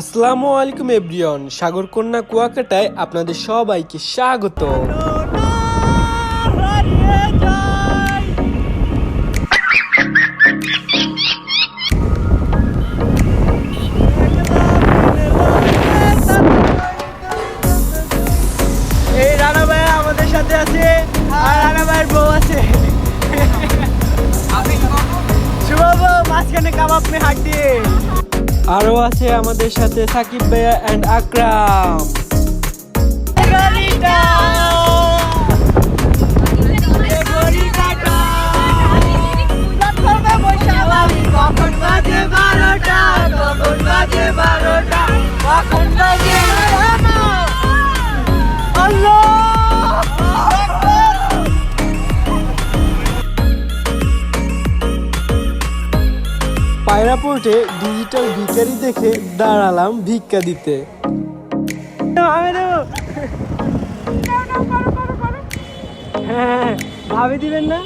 আসসালামু আলাইকুম এভরিয়ন সাগরকন্যা কুয়াকাটায় আপনাদের সবাইকে স্বাগত। এই রানা ভাই আমাদের সাথে আছে আর রানা ভাইয়ের বউ আছে। শুভ মাঝখানে কাবাব মে হাড্ডি আরও আছে আমাদের সাথে সাকিব ভাইয়া অ্যান্ড আকরাম। পায়রাপোর্টে ডিজিটাল ভিকারি দেখে দাঁড়ালাম ভিক্ষা দিতে। হ্যাঁ ভাবি দিবেন না?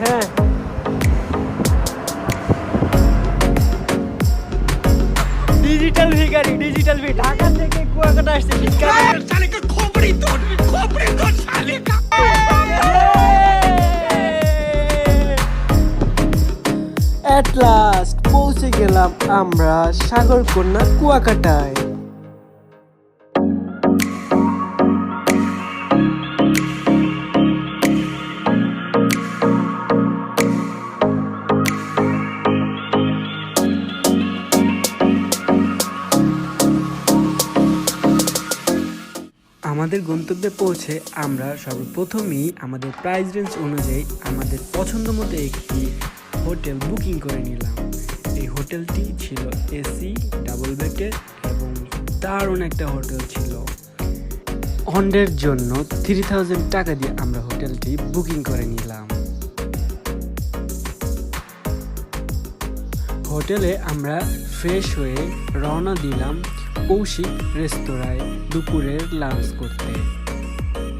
হ্যাঁ। ডিজিটাল ভিকারি ডিজিটাল ভি ঢাকা থেকে কুয়াকাটা আসছে ভিক্ষা। অ্যাট লাস্ট পৌঁছে গেলাম আমরা সাগরকন্যা কুয়াকাটায়। আমাদের গন্তব্যে পৌঁছে আমরা সর্বপ্রথমেই আমাদের প্রাইস রেঞ্জ অনুযায়ী আমাদের পছন্দ মতো একটি হোটেল বুকিং করে নিলাম। এই হোটেলটি ছিল এসি ডাবল বেডের এবং দারুণ একটা হোটেল ছিল। অন্ডের জন্য থ্রি থাউজেন্ড টাকা দিয়ে আমরা হোটেলটি বুকিং করে নিলাম। হোটেলে আমরা ফ্রেশ হয়ে রওনা দিলাম কৌশিক রেস্তোরাঁয় দুপুরের লাঞ্চ করতে।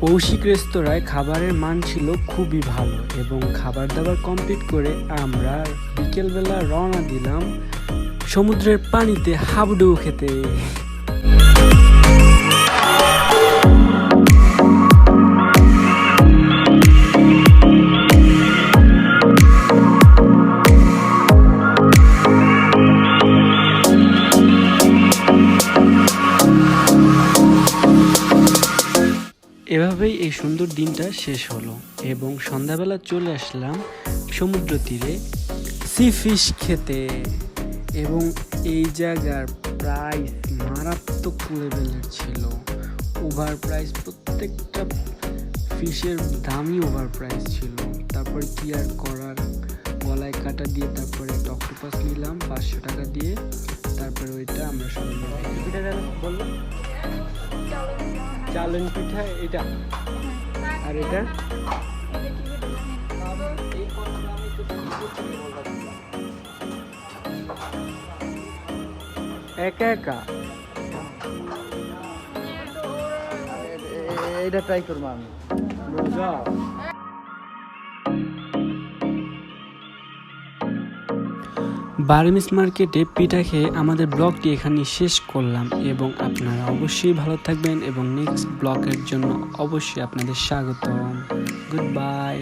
কৌশিক রেস্তোরাঁয় খাবারের মান ছিল খুবই ভালো এবং খাবার দাবার কমপ্লিট করে আমরা বিকেলবেলা রওনা দিলাম সমুদ্রের পানিতে হাবুডুবু খেতে। এভাবেই এই সুন্দর দিনটা শেষ হলো এবং সন্ধ্যাবেলা চলে আসলাম সমুদ্র তীরে সি ফিশ খেতে। এবং এই জায়গার প্রাইস মারাত্মক লেভেলের ছিল। ওভার প্রাইস প্রত্যেকটা ফিশের দামই ওভার প্রাইস ছিল। তারপর কি আর করার? গলায় কাটা দিয়ে তারপরে একটা অক্টোপাস নিলাম, পাঁচশো টাকা দিয়ে। তারপরে ওইটা আমরা সবাই পিঠা যেন বলল? চালন পিঠা এটা। আর এটা? একা একা? এটা ট্রাই করব আমি। বার্মিস মার্কেটে পিঠা খেয়ে আমাদের ব্লগটি এখানে শেষ করলাম এবং আপনারা অবশ্যই ভালো থাকবেন এবং নেক্সট ব্লগের জন্য অবশ্যই আপনাদের স্বাগতম। Good bye